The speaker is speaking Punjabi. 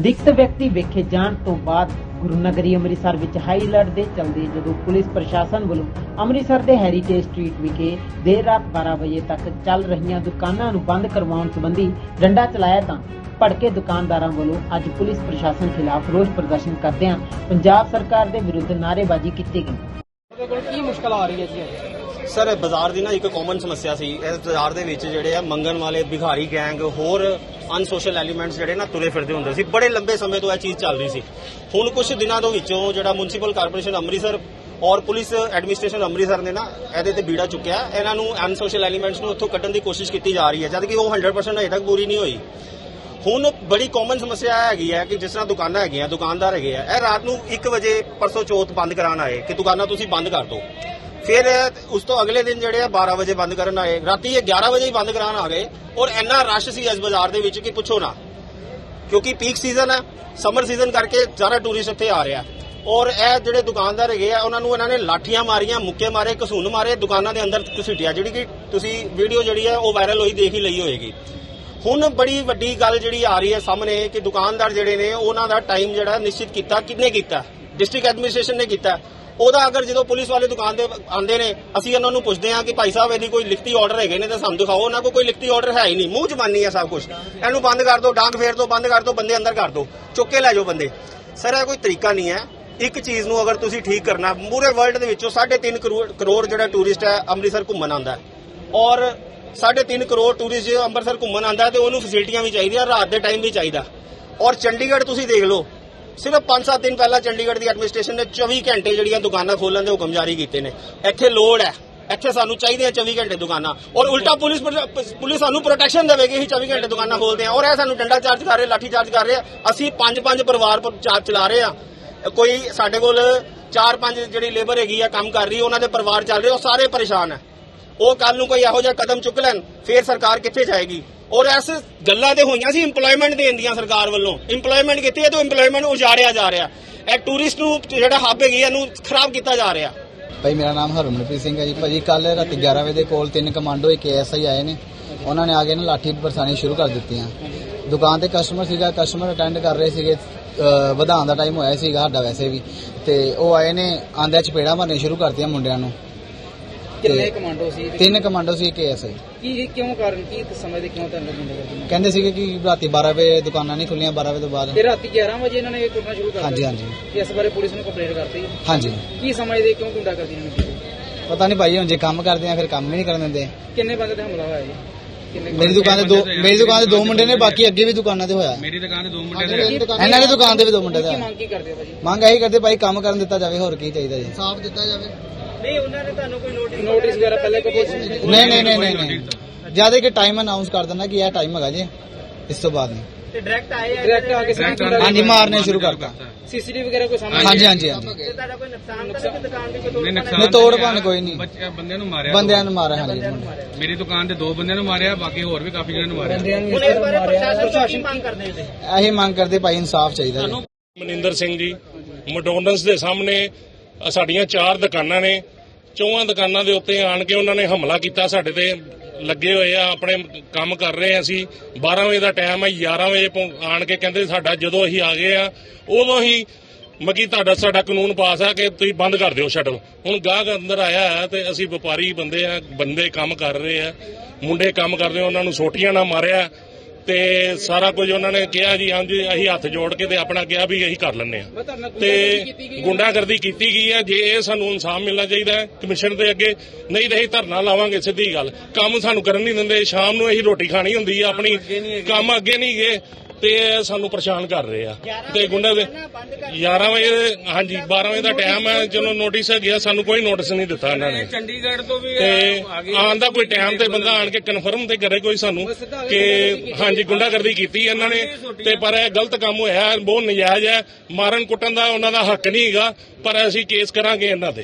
ਸੰਦਿਗਧ ਵਿਅਕਤੀ ਵੇਖੇ ਜਾਣ ਤੋਂ ਬਾਅਦ ਗੁਰੂ ਨਗਰੀ ਅੰਮ੍ਰਿਤਸਰ ਵਿੱਚ ਹਾਈ ਅਲਰਟ ਦੇ ਚਲਦੇ ਜਦੋਂ ਪੁਲਿਸ ਪ੍ਰਸ਼ਾਸਨ ਵੱਲੋਂ ਅੰਮ੍ਰਿਤਸਰ ਦੇ ਹੈਰੀਟੇਜ ਸਟਰੀਟ ਵਿਖੇ ਦੇਰ ਰਾਤ 12 ਵਜੇ ਤੱਕ ਚੱਲ ਰਹੀਆਂ ਦੁਕਾਨਾਂ ਨੂੰ ਬੰਦ ਕਰਵਾਉਣ ਸੰਬੰਧੀ ਡੰਡਾ ਚਲਾਇਆ ਤਾਂ ਭੜਕੇ ਦੁਕਾਨਦਾਰਾਂ ਵੱਲੋਂ ਅੱਜ ਪੁਲਿਸ ਪ੍ਰਸ਼ਾਸਨ ਖਿਲਾਫ ਰੋਸ ਪ੍ਰਦਰਸ਼ਨ ਕਰਦਿਆਂ ਪੰਜਾਬ ਸਰਕਾਰ ਦੇ ਵਿਰੁੱਧ ਨਾਅਰੇਬਾਜ਼ੀ ਕੀਤੀ ਗਈ। ਉਹਦੇ ਕੀ ਮੁਸ਼ਕਲ ਆ ਰਹੀ ਹੈ ਜੀ? ਸਰ ਬਾਜ਼ਾਰ ਦੀ ਨਾ ਇੱਕ ਕਾਮਨ ਸਮੱਸਿਆ ਸੀ। ਇਸ ਬਾਜ਼ਾਰ ਦੇ ਵਿੱਚ ਜਿਹੜੇ ਆ ਮੰਗਣ ਵਾਲੇ ਭਿਖਾਰੀ ਗੈਂਗ ਹੋਰ ਅਨਸੋਸ਼ਲ ਐਲੀਮੈਂਟਸ ਜਿਹੜੇ ਨਾ ਤੁਰੇ ਫਿਰਦੇ ਹੁੰਦੇ ਸੀ। ਬੜੇ ਲੰਬੇ ਸਮੇਂ ਤੋਂ ਇਹ ਚੀਜ਼ ਚੱਲ ਰਹੀ ਸੀ। ਹੁਣ ਕੁਝ ਦਿਨਾਂ ਤੋਂ ਵਿੱਚੋਂ ਜਿਹੜਾ ਮਿਊਨਿਸਪਲ ਕਾਰਪੋਰੇਸ਼ਨ ਅੰਮ੍ਰਿਤਸਰ ਔਰ ਪੁਲਿਸ ਐਡਮਿਨਿਸਟ੍ਰੇਸ਼ਨ ਅੰਮ੍ਰਿਤਸਰ ਨੇ ਨਾ ਇਹਦੇ ਤੇ ਬੀੜਾ ਚੁੱਕਿਆ। ਇਹਨਾਂ ਨੂੰ ਅਨਸੋਸ਼ਲ ਐਲੀਮੈਂਟਸ ਨੂੰ ਉੱਥੋਂ ਕੱਢਣ ਦੀ ਕੋਸ਼ਿਸ਼ ਕੀਤੀ ਜਾ ਰਹੀ ਹੈ, ਜਦ ਕਿ ਉਹ 100% ਅਜੇ ਤੱਕ ਪੂਰੀ ਨਹੀਂ ਹੋਈ। ਹੁਣ ਬੜੀ ਕਾਮਨ ਸਮੱਸਿਆ ਹੈਗੀ ਹੈ ਕਿ ਜਿਸ ਤਰ੍ਹਾਂ ਦੁਕਾਨਾਂ ਹੈਗੀਆਂ, ਦੁਕਾਨਦਾਰ ਹੈਗੇ ਆ, ਇਹ ਰਾਤ ਨੂੰ 1 ਵਜੇ ਪਰਸੋਂ ਚੌਥ ਬੰਦ ਕਰਾਉਣ ਆਏ ਕਿ ਦੁਕਾਨਾਂ ਤੁਸੀਂ ਬੰਦ ਕਰ ਦਿਓ। ਫਿਰ ਉਸ ਤੋਂ ਅਗਲੇ ਦਿਨ ਜਿਹੜੇ ਆ 12 ਵਜੇ ਬੰਦ ਕਰਨ ਆਏ। ਰਾਤੀ ਇਹ 11 ਵਜੇ ਹੀ ਬੰਦ ਕਰਾਉਣ ਆ ਗਏ ਔਰ ਇੰਨਾ ਰਸ਼ ਸੀ ਇਸ ਬਾਜ਼ਾਰ ਦੇ ਵਿੱਚ ਕਿ ਪੁੱਛੋ ਨਾ। ਕਿਉਂਕਿ ਪੀਕ ਸੀਜ਼ਨ ਹੈ ਸਮਰ ਸੀਜ਼ਨ ਕਰਕੇ ਜ਼ਿਆਦਾ ਟੂਰਿਸਟ ਇੱਥੇ ਆ ਰਿਹਾ ਔਰ ਇਹ ਜਿਹੜੇ ਦੁਕਾਨਦਾਰ ਹੈਗੇ ਆ, ਉਹਨਾਂ ਨੂੰ ਇਹਨਾਂ ਨੇ ਲਾਠੀਆਂ ਮਾਰੀਆਂ, ਮੁੱਕੇ ਮਾਰੇ ਕਸੂਨ ਮਾਰੇ, ਦੁਕਾਨਾਂ ਦੇ ਅੰਦਰ ਘਸੀਟਿਆ ਜਿਹੜੀ ਕਿ ਤੁਸੀਂ ਵੀਡੀਓ ਜਿਹੜੀ ਹੈ ਉਹ ਵਾਇਰਲ ਹੋਈ, ਦੇਖ ਹੀ ਲਈ ਹੋਏਗੀ। ਹੁਣ ਬੜੀ ਵੱਡੀ ਗੱਲ ਜਿਹੜੀ ਆ ਰਹੀ ਹੈ ਸਾਹਮਣੇ ਕਿ ਦੁਕਾਨਦਾਰ ਜਿਹੜੇ ਨੇ, ਉਹਨਾਂ ਦਾ ਟਾਈਮ ਜਿਹੜਾ ਨਿਸ਼ਚਿਤ ਕੀਤਾ, ਕਿੰਨੇ ਕੀਤਾ? ਡਿਸਟ੍ਰਿਕਟ ਐਡਮਿਨਿਸਟ੍ਰੇਸ਼ਨ ਨੇ ਕੀਤਾ। ਉਹਦਾ ਅਗਰ ਜਦੋਂ ਪੁਲਿਸ ਵਾਲੇ ਦੁਕਾਨ ਦੇ ਆਉਂਦੇ ਨੇ, ਅਸੀਂ ਉਹਨਾਂ ਨੂੰ ਪੁੱਛਦੇ ਹਾਂ ਕਿ ਭਾਈ ਸਾਹਿਬ, ਇਹਦੀ ਕੋਈ ਲਿਖਤੀ ਆਰਡਰ ਹੈਗੇ ਨੇ ਤਾਂ ਸਾਨੂੰ ਦਿਖਾਓ। ਉਹਨਾਂ ਕੋਲ ਕੋਈ ਲਿਖਤੀ ਆਰਡਰ ਹੈ ਹੀ ਨਹੀਂ। ਮੂੰਹ ਜ਼ਬਾਨੀ ਹੈ ਸਭ ਕੁਝ ਇਹਨੂੰ ਬੰਦ ਕਰ ਦਿਓ, ਡਾਂਗ ਫੇਰ ਦਿਓ, ਬੰਦ ਕਰ ਦਿਓ, ਬੰਦੇ ਅੰਦਰ ਕਰ ਦਿਓ। ਚੁੱਕ ਕੇ ਲੈ ਜਾਓ ਬੰਦੇ। ਸਰ, ਇਹ ਕੋਈ ਤਰੀਕਾ ਨਹੀਂ ਹੈ। ਇੱਕ ਚੀਜ਼ ਨੂੰ ਅਗਰ ਤੁਸੀਂ ਠੀਕ ਕਰਨਾ, ਪੂਰੇ ਵਰਲਡ ਦੇ ਵਿੱਚੋਂ 3.5 ਕਰੋੜ ਕਰੋੜ ਜਿਹੜਾ ਟੂਰਿਸਟ ਹੈ, ਅੰਮ੍ਰਿਤਸਰ ਘੁੰਮਣ ਆਉਂਦਾ ਹੈ। ਔਰ 3.5 ਕਰੋੜ ਟੂਰਿਸਟ ਜੇ ਅੰਮ੍ਰਿਤਸਰ ਘੁੰਮਣ ਆਉਂਦਾ ਹੈ, ਤੇ ਉਹਨੂੰ ਫੈਸਿਲਿਟੀਆਂ ਵੀ ਚਾਹੀਦੀਆਂ, ਰਾਤ ਦੇ ਟਾਈਮ ਵੀ ਚਾਹੀਦਾ। ਔਰ ਚੰਡੀਗੜ੍ਹ ਤੁਸੀਂ ਦੇਖ ਲਓ ਸਿਰਫ 5-7 ਦਿਨ ਪਹਿਲਾਂ ਚੰਡੀਗੜ੍ਹ ਦੀ ਐਡਮਿਨਿਸਟ੍ਰੇਸ਼ਨ ਨੇ 24 ਘੰਟੇ ਜਿਹੜੀਆਂ ਦੁਕਾਨਾਂ ਖੋਲਣ ਦੇ ਹੁਕਮ ਜਾਰੀ ਕੀਤੇ ਨੇ। ਇੱਥੇ ਲੋੜ ਹੈ। ਇੱਥੇ ਸਾਨੂੰ ਚਾਹੀਦੀਆਂ 24 ਘੰਟੇ ਦੁਕਾਨਾਂ। ਔਰ ਉਲਟਾ ਪੁਲਿਸ ਪੁਲਿਸ ਸਾਨੂੰ ਪ੍ਰੋਟੈਕਸ਼ਨ ਦੇਵੇਗੀ ਅਸੀਂ 24 ਘੰਟੇ ਦੁਕਾਨਾਂ ਖੋਲਦੇ ਹਾਂ। ਔਰ ਇਹ ਸਾਨੂੰ ਡੰਡਾ ਚਾਰਜ ਕਰ ਰਹੇ, ਲਾਠੀ ਚਾਰਜ ਕਰ ਰਹੇ ਅਸੀਂ ਪੰਜ ਪੰਜ ਪਰਿਵਾਰ ਚਾਰਜ ਚਲਾ ਰਹੇ ਆ ਕੋਈ ਸਾਡੇ ਕੋਲ ਚਾਰ ਪੰਜ ਜਿਹੜੀ ਲੇਬਰ ਹੈਗੀ ਆ, ਕੰਮ ਕਰ ਰਹੀ, ਉਹਨਾਂ ਦੇ ਪਰਿਵਾਰ ਚੱਲ ਰਹੇ, ਉਹ ਸਾਰੇ ਪਰੇਸ਼ਾਨ ਹੈ ਉਹ ਕੱਲ ਨੂੰ ਕੋਈ ਇਹੋ ਜਿਹਾ ਕਦਮ ਚੁੱਕ ਲੈਣ, ਫੇਰ ਸਰਕਾਰ ਕਿੱਥੇ ਜਾਏਗੀ? ਔਰ ਐਸ ਗੱਲਾਂ ਤੇ ਹੋਈਆਂ ਸੀ EMPLOYMENT ਦੇਣ ਦੀਆਂ ਸਰਕਾਰ ਵੱਲੋਂ। EMPLOYMENT ਕੀਤੀ ਹੈ ਤੇ EMPLOYMENT ਉਜਾੜਿਆ ਜਾ ਰਿਹਾ। ਇਹ ਟੂਰਿਸਟ ਨੂੰ ਜਿਹੜਾ ਹੱਬ ਹੈਗੀ ਇਹਨੂੰ ਖਰਾਬ ਕੀਤਾ ਜਾ ਰਿਹਾ। ਭਾਈ, ਮੇਰਾ ਨਾਮ ਹਰਮਨਪ੍ਰੀਤ ਸਿੰਘ ਹੈ ਜੀ। ਭਾਜੀ ਕੱਲ ਰਾਤੀ 11 ਵਜੇ ਦੇ ਕੋਲ ਤਿੰਨ ਕਮਾਂਡੋ, ਇੱਕ ਐਸਆਈ ਆਏ ਨੇ। ਉਹਨਾਂ ਨੇ ਆ ਕੇ ਨਾ ਲਾਠੀ ਬਰਸਾਣੀ ਸ਼ੁਰੂ ਕਰ ਦਿੱਤੀਆਂ। ਦੁਕਾਨ ਤੇ ਕਸਟਮਰ ਸੀਗਾ ਕਸਟਮਰ ਅਟੈਂਡ ਕਰ ਰਹੇ ਸੀਗੇ। ਵਧਾਉਣ ਦਾ ਟਾਈਮ ਹੋਇਆ ਸੀਗਾ ਸਾਡਾ ਵੈਸੇ ਵੀ। ਤੇ ਉਹ ਆਏ ਨੇ ਆਂਦੇ ਚਪੇੜਾ ਮਾਰਨੇ ਸ਼ੁਰੂ ਕਰਤੀਆਂ ਮੁੰਡਿਆਂ ਨੂੰ। ਕਿੰਨੇ ਕਮਾਂਡੋ ਸੀ ਤੇ ਤਿੰਨ ਕਮਾਂਡੋ ਸੀ ਇੱਕ ਐਸਆਈ ਕੀ ਕਿਉਂ ਕਾਰਨ ਕੀ ਸਮਝਦੇ ਕਿਉਂ ਤੁਹਾਨੂੰ ਗੁੰਡਾ ਕਰਦੇ ਕਹਿੰਦੇ ਸੀਗੇ ਕਿ ਰਾਤੀ 12 ਵਜੇ ਦੁਕਾਨਾਂ ਨਹੀਂ ਖੁੱਲੀਆਂ 12 ਵਜੇ ਤੋਂ ਬਾਅਦ। ਤੇ ਰਾਤੀ 11 ਵਜੇ ਇਹਨਾਂ ਨੇ ਇਹ ਕੁੱਟਣਾ ਸ਼ੁਰੂ ਕਰ ਹਾਂਜੀ ਦਿੱਤਾ? ਹਾਂਜੀ। ਇਸ ਬਾਰੇ ਪੁਲਿਸ ਨੂੰ ਕੰਪਲੇਂਟ ਕਰਤੀ? ਹਾਂਜੀ। ਕੀ ਸਮਝਦੇ ਕਿਉਂ ਗੁੰਡਾ ਕਰਦੀ ਇਹਨਾਂ ਨੇ ਪਤਾ ਨਹੀਂ ਭਾਈ ਹੁਣ ਜੇ ਕੰਮ ਕਰਦੇ ਆ ਫਿਰ ਕੰਮ ਵੀ ਨਹੀਂ ਕਰਨ ਦਿੰਦੇ। ਕਿੰਨੇ ਬੰਦੇ ਤੇ ਹਮਲਾ ਹੋਇਆ ਜੀ? ਕਿੰਨੇ ਮੇਰੀ ਦੁਕਾਨ ਤੇ ਦੋ ਮੇਰੀ ਦੁਕਾਨ ਤੇ ਦੋ ਮੁੰਡੇ ਨੇ ਬਾਕੀ ਅੱਗੇ ਵੀ ਦੁਕਾਨਾਂ ਤੇ ਹੋਇਆ। ਮੇਰੀ ਦੁਕਾਨ ਤੇ ਦੋ ਮੁੰਡੇ ਦੇ ਇਹਨਾਂ ਦੀ ਦੁਕਾਨ ਤੇ ਵੀ ਦੋ ਮੁੰਡੇ ਦਾ ਕੀ। ਮੰਗ ਕੀ ਕਰਦੇ ਹੋ ਭਾਜੀ? ਮੰਗ ਇਹੀ ਕਰਦੇ ਭਾਈ ਕੰਮ ਕਰਨ ਦਿੱਤਾ ਜਾਵੇ ਹੋਰ ਕੀ ਚਾਹੀਦਾ ਜੀ। ਨਹੀਂ ਉਹਨਾਂ ਨੇ ਤੁਹਾਨੂੰ ਕੋਈ ਨੋਟਿਸ ਨੋਟਿਸ ਵਗੈਰਾ ਪਹਿਲੇ ਕੋਈ ਨਹੀਂ ਨਹੀਂ ਨਹੀਂ ਨਹੀਂ ਨਹੀਂ। ਜ਼ਿਆਦਾ ਕਿ ਟਾਈਮ ਅਨਾਉਂਸ ਕਰ ਦਿੰਦਾ ਕਿ ਇਹ ਟਾਈਮ ਹੈਗਾ ਜੀ ਇਸ ਤੋਂ ਬਾਅਦ ਨਹੀਂ। ਤੇ ਡਾਇਰੈਕਟ ਆਏ ਡਾਇਰੈਕਟ ਆ ਕੇ ਸਿੱਧੀ ਹਾਂਜੀ ਮਾਰਨੇ ਸ਼ੁਰੂ ਕਰਤਾ ਸੀਸੀਟੀਵੀ ਵਗੈਰਾ ਕੋਈ ਸਾਹਮਣੇ ਹਾਂਜੀ ਹਾਂਜੀ ਹਾਂਜੀ। ਤੇ ਤੁਹਾਡਾ ਕੋਈ ਨੁਕਸਾਨ ਤਾਂ ਨਹੀਂ ਦੁਕਾਨ ਦੀ ਕੋਈ ਨਹੀਂ ਨੁਕਸਾਨ ਨਹੀਂ, ਤੋੜ ਭੰਨ ਕੋਈ ਨਹੀਂ। ਬੱਚੇ ਬੰਦਿਆਂ ਨੂੰ ਮਾਰਿਆ। ਬੰਦਿਆਂ ਨੂੰ ਮਾਰਿਆ ਹਾਂਜੀ। ਮੇਰੀ ਦੁਕਾਨ ਤੇ ਦੋ ਬੰਦਿਆਂ ਨੂੰ ਮਾਰਿਆ ਬਾਕੀ ਹੋਰ ਵੀ ਕਾਫੀ ਨੂੰ ਮਾਰਿਆ। ਹੁਣ ਇਸ ਬਾਰੇ ਪ੍ਰਸ਼ਾਸਨ ਕੀ ਕਰਦੇ ਨੇ ਇਹੀ ਮੰਗ ਕਰਦੇ ਭਾਈ ਇਨਸਾਫ ਚਾਹੀਦਾ ਜੀ। ਮਨਿੰਦਰ ਸਿੰਘ ਜੀ ਮੈਕਡੋਨਲਡਸ ਦੇ ਸਾਹਮਣੇ ਸਾਡੀਆਂ ਚਾਰ ਦੁਕਾਨਾਂ ਨੇ। ਚੌਹਾਂ ਦੁਕਾਨਾਂ ਦੇ ਉੱਤੇ ਆਣ ਕੇ ਉਹਨਾਂ ਨੇ ਹਮਲਾ ਕੀਤਾ ਸਾਡੇ ਤੇ। ਲੱਗੇ ਹੋਏ ਆ ਆਪਣੇ ਕੰਮ ਕਰ ਰਹੇ ਆ ਅਸੀਂ। 12 ਵਜੇ ਦਾ ਟਾਈਮ ਆ 11 ਵਜੇ ਆਣ ਕੇ ਕਹਿੰਦੇ ਸਾਡਾ ਜਦੋਂ ਅਸੀਂ ਆ ਗਏ ਆ ਉਦੋਂ ਹੀ ਮਗੀ ਤੁਹਾਡਾ ਸਾਡਾ ਕਾਨੂੰਨ ਪਾਸ ਆ ਕਿ ਤੁਸੀਂ ਬੰਦ ਕਰ ਦਿਓ ਸ਼ਟਰ ਹੁਣ ਗਾਹਕ ਅੰਦਰ ਆਇਆ ਤੇ ਅਸੀਂ ਵਪਾਰੀ ਬੰਦੇ ਆ ਬੰਦੇ ਕੰਮ ਕਰ ਰਹੇ ਆ। ਮੁੰਡੇ ਕੰਮ ਕਰਦੇ ਆ, ਉਹਨਾਂ ਨੂੰ ਸੋਟੀਆਂ ਨਾਲ ਮਾਰਿਆ। ਤੇ ਸਾਰਾ ਕੁਝ ਉਹਨਾਂ ਨੇ ਕਿਹਾ ਜੀ ਹਾਂਜੀ ਅਸੀਂ ਹੱਥ ਜੋੜ ਕੇ ਤੇ ਆਪਣਾ ਕਿਹਾ ਵੀ ਅਸੀਂ ਕਰ ਲੈਂਦੇ ਆ ਤੇ ਗੁੰਡਾਗਰਦੀ ਕੀਤੀ ਗਈ ਹੈ। ਜੇ ਇਹ ਸਾਨੂੰ ਇਨਸਾਫ ਮਿਲਣਾ ਚਾਹੀਦਾ ਹੈ ਕਮਿਸ਼ਨ ਦੇ ਅੱਗੇ ਨਹੀਂ ਤਾਂ ਅਸੀਂ ਧਰਨਾ ਲਾਵਾਂਗੇ ਸਿੱਧੀ ਗੱਲ। ਕੰਮ ਸਾਨੂੰ ਕਰਨ ਨਹੀਂ ਦਿੰਦੇ ਸ਼ਾਮ ਨੂੰ ਅਸੀਂ ਰੋਟੀ ਖਾਣੀ ਹੁੰਦੀ ਆ ਆਪਣੀ ਕੰਮ ਅੱਗੇ ਨਹੀਂ ਗਏ। ਤੇ ਇਹ ਸਾਨੂੰ ਪਰੇਸ਼ਾਨ ਕਰ ਰਹੇ ਆ। ਤੇ ਗੁੰਡਾ ਦੇ 11 ਵਜੇ ਹਾਂਜੀ 12 ਵਜੇ ਦਾ ਟਾਈਮ ਹੈ ਚਲੋ ਨੋਟਿਸ ਗਿਆ ਸਾਨੂੰ ਕੋਈ ਨੋਟਿਸ ਨਹੀਂ ਦਿੱਤਾ ਇਹਨਾਂ ਨੇ। ਚੰਡੀਗੜ੍ਹ ਤੋਂ ਵੀ ਤੇ ਆਉਣ ਦਾ ਕੋਈ ਟਾਈਮ ਤੇ ਬੰਦਾ ਆਣ ਕੇ ਕਨਫਰਮ ਤੇ ਕਰੇ ਕੋਈ ਸਾਨੂੰ ਕਿ ਹਾਂਜੀ ਗੁੰਡਾਗਰਦੀ ਕੀਤੀ ਇਹਨਾਂ ਨੇ। ਤੇ ਪਰ ਇਹ ਗਲਤ ਕੰਮ ਹੋਇਆ ਹੈ, ਬਹੁਤ ਨਜਾਇਜ਼ ਹੈ। ਮਾਰਨ ਕੁੱਟਣ ਦਾ ਉਹਨਾਂ ਦਾ ਹੱਕ ਨਹੀਂ ਹੈਗਾ ਪਰ ਅਸੀਂ ਕੇਸ ਕਰਾਂਗੇ ਇਹਨਾਂ ਤੇ।